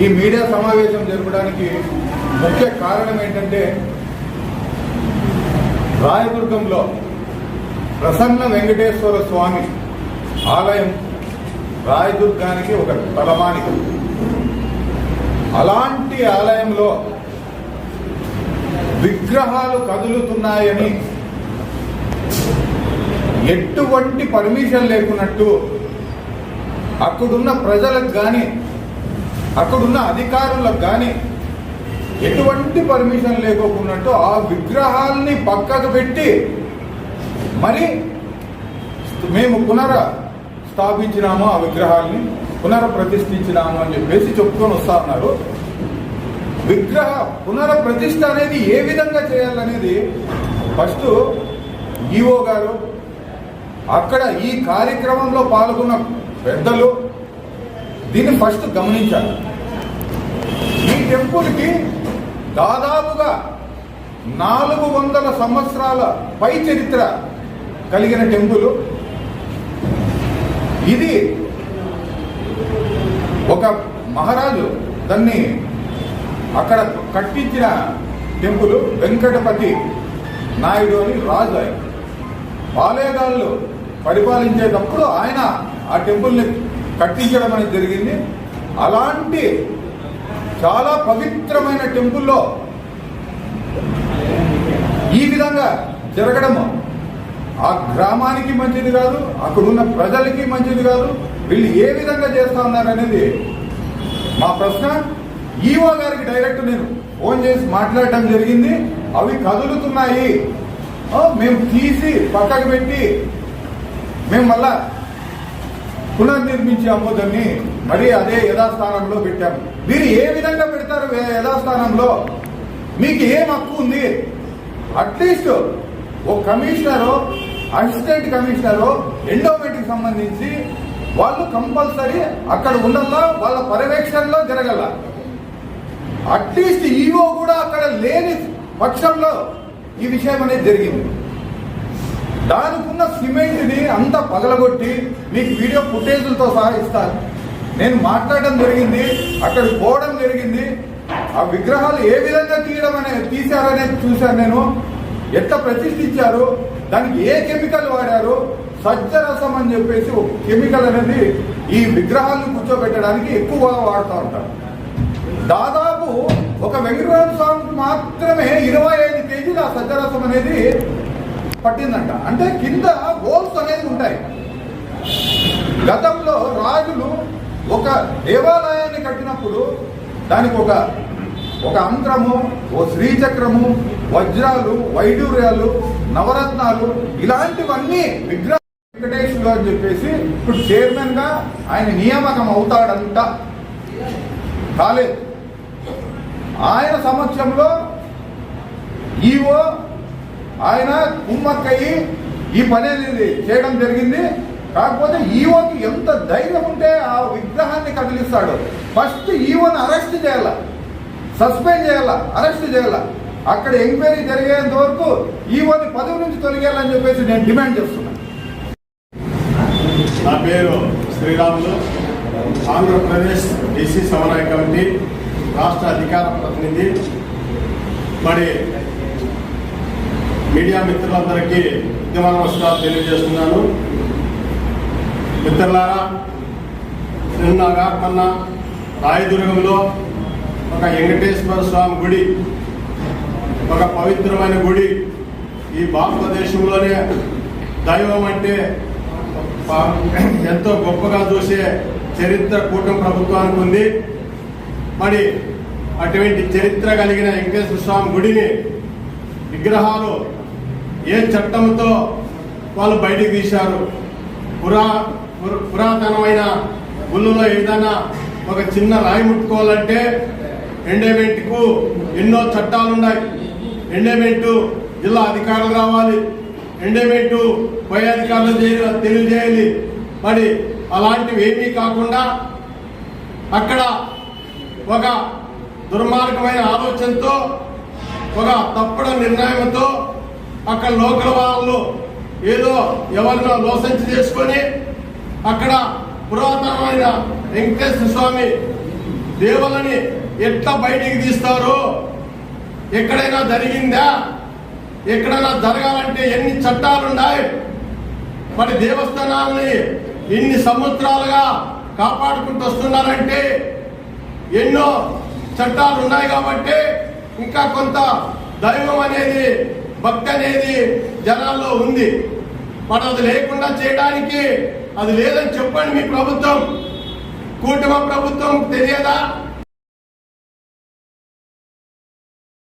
ఈ మీడియా సమావేశం జరపడానికి ముఖ్య కారణం ఏంటంటే రాయదుర్గంలో ప్రసన్న వెంకటేశ్వర స్వామి ఆలయం రాయదుర్గానికి ఒక తలమానిక. అలాంటి ఆలయంలో విగ్రహాలు కదులుతున్నాయని ఎటువంటి పర్మిషన్ లేకున్నట్టు అక్కడున్న ప్రజలకు కానీ అక్కడున్న అధికారులకు కానీ ఎటువంటి పర్మిషన్ లేకోకున్నట్టు ఆ విగ్రహాల్ని పక్కకు పెట్టి మరి మేము పునర స్థాపించినాము ఆ విగ్రహాల్ని పునర ప్రతిష్ఠించినాము అని చెప్పేసి చెప్పుకొని వస్తా ఉన్నారు. విగ్రహ పునర ప్రతిష్ఠ అనేది ఏ విధంగా చేయాలనేది ఫస్ట్ ఈఓ గారు అక్కడ ఈ కార్యక్రమంలో పాల్గొన్న పెద్దలు దీన్ని ఫస్ట్ గమనించాలి. ఈ టెంపుల్కి దాదాపుగా నాలుగు వందల సంవత్సరాల పై చరిత్ర కలిగిన టెంపుల్ ఇది ఒక మహారాజు దాన్ని అక్కడ కట్టించిన టెంపుల్ వెంకటపతి నాయుడు అని రాజు ఆయన. పాలేగాళ్ళు పరిపాలించేటప్పుడు ఆయన ఆ టెంపుల్ని కట్టించడం అనేది జరిగింది. అలాంటి చాలా పవిత్రమైన టెంపుల్లో ఈ విధంగా జరగడము ఆ గ్రామానికి మంచిది కాదు అక్కడున్న ప్రజలకి మంచిది కాదు వీళ్ళు ఏ విధంగా చేస్తా ఉన్నారనేది మా ప్రశ్న. ఈవో గారికి డైరెక్ట్ నేను ఫోన్ చేసి మాట్లాడటం జరిగింది. అవి కదులుతున్నాయి. మేము తీసి పక్కకు పెట్టి మేము మళ్ళా పునర్నిర్మించి దాన్ని మరీ అదే యథాస్థానంలో పెట్టాము. మీరు ఏ విధంగా పెడతారు యథాస్థానంలో? మీకు ఏం హక్కు ఉంది? అట్లీస్ట్ ఓ కమిషనరు అసిస్టెంట్ కమిషనరు ఎండోమెంట్కి సంబంధించి వాళ్ళు కంపల్సరీ అక్కడ ఉండాలా వాళ్ళ పర్యవేక్షణలో జరగల. అట్లీస్ట్ ఈవో కూడా అక్కడ లేని పక్షంలో ఈ విషయం అనేది జరిగింది. దానికున్న సిమెంట్ని అంతా పగలగొట్టి మీకు వీడియో ఫుటేజ్లతో సహా ఇస్తాను. నేను మాట్లాడడం జరిగింది అక్కడ పోవడం జరిగింది. ఆ విగ్రహాలు ఏ విధంగా తీయడం అనే తీశారనేది చూశాను నేను. ఎట్లా ప్రతిష్ఠించారు దానికి ఏ కెమికల్ వాడారు సజ్జరసం అని చెప్పేసి ఒక కెమికల్ అనేది ఈ విగ్రహాలను కూర్చోబెట్టడానికి ఎక్కువ వాడుతూ ఉంటారు. దాదాపు ఒక వెంకటరామ స్వామికి మాత్రమే ఇరవై ఐదు కేజీలు ఆ సజ్జరసం అనేది పట్టిందంట. అంటే కింద గోల్స్ అనేది ఉంటాయి. గతంలో రాజులు ఒక దేవాలయాన్ని కట్టినప్పుడు దానికి ఒక ఒక అంత్రము ఓ శ్రీచక్రము వజ్రాలు వైడూర్యాలు నవరత్నాలు ఇలాంటివన్నీ విగ్రహ వెంకటేశ్వరు అని చెప్పేసి ఇప్పుడు చైర్మన్గా ఆయన నియామకం అవుతాడంట. కాలేదు ఆయన సమక్షంలో ఈవో ఆయన కుమ్మక్కయ్యి ఈ పని అనేది చేయడం జరిగింది. కాకపోతే ఈవోకి ఎంత ధైర్యం ఉంటే ఆ విగ్రహాన్ని కదిలిస్తాడు. ఫస్ట్ ఈవోని అరెస్ట్ చేయాల. సస్పెండ్ చేయాల. అరెస్ట్ చేయాల. అక్కడ ఎంక్వైరీ జరిగేంత వరకు ఈవోని పదవి నుంచి తొలగేయాలని చెప్పేసి నేను డిమాండ్ చేస్తున్నాను నా పేరు శ్రీరాములు. ఆంధ్రప్రదేశ్ డిసి సమన్వయ కమిటీ రాష్ట్ర అధికార ప్రతినిధి. మరి మీడియా మిత్రులందరికీ ఉద్యమ నమస్కారం తెలియజేస్తున్నాను. మిత్రులారా నిన్న కాకమన్న రాయదుర్గంలో ఒక వెంకటేశ్వర స్వామి గుడి ఒక పవిత్రమైన గుడి ఈ భారతదేశంలోనే దైవం అంటే ఎంతో గొప్పగా చూసే చరిత్ర కూటమి ప్రభుత్వానికి ఉంది. మరి అటువంటి చరిత్ర కలిగిన వెంకటేశ్వర స్వామి గుడిని విగ్రహాలు ఏ చట్టంతో వాళ్ళు బయటికి తీశారు? పురా పురాతనమైన గుళ్ళులో ఏదైనా ఒక చిన్న రాయి ముట్టుకోవాలంటే ఎండేమెంట్కు ఎన్నో చట్టాలు ఉన్నాయి ఎండేమెంట్ జిల్లా అధికారులు రావాలి. ఎండేమెంట్ పై అధికారులు తెలియజేయాలి. మరి అలాంటివి ఏమీ కాకుండా అక్కడ ఒక దుర్మార్గమైన ఆలోచనతో ఒక తప్పుడు నిర్ణయంతో అక్కడ లోకల్ వాళ్ళు ఏదో ఎవరినో లోసంచి చేసుకొని అక్కడ పురాతనమైన వెంకటేశ్వర స్వామి దేవులని ఎట్లా బయటికి తీస్తారు ఎక్కడైనా జరిగిందా? ఎక్కడైనా జరగాలంటే ఎన్ని చట్టాలు ఉన్నాయి మరి దేవస్థానాలని ఇన్ని సంవత్సరాలుగా కాపాడుకుంటూ వస్తున్నారంటే ఎన్నో చట్టాలు ఉన్నాయి కాబట్టి ఇంకా కొంత దైవం అనేది భక్తి అనేది జనాల్లో ఉంది. మనం అది లేకుండా చేయడానికి అది లేదని చెప్పండి మీ ప్రభుత్వం. కూటమి ప్రభుత్వం తెలియదా?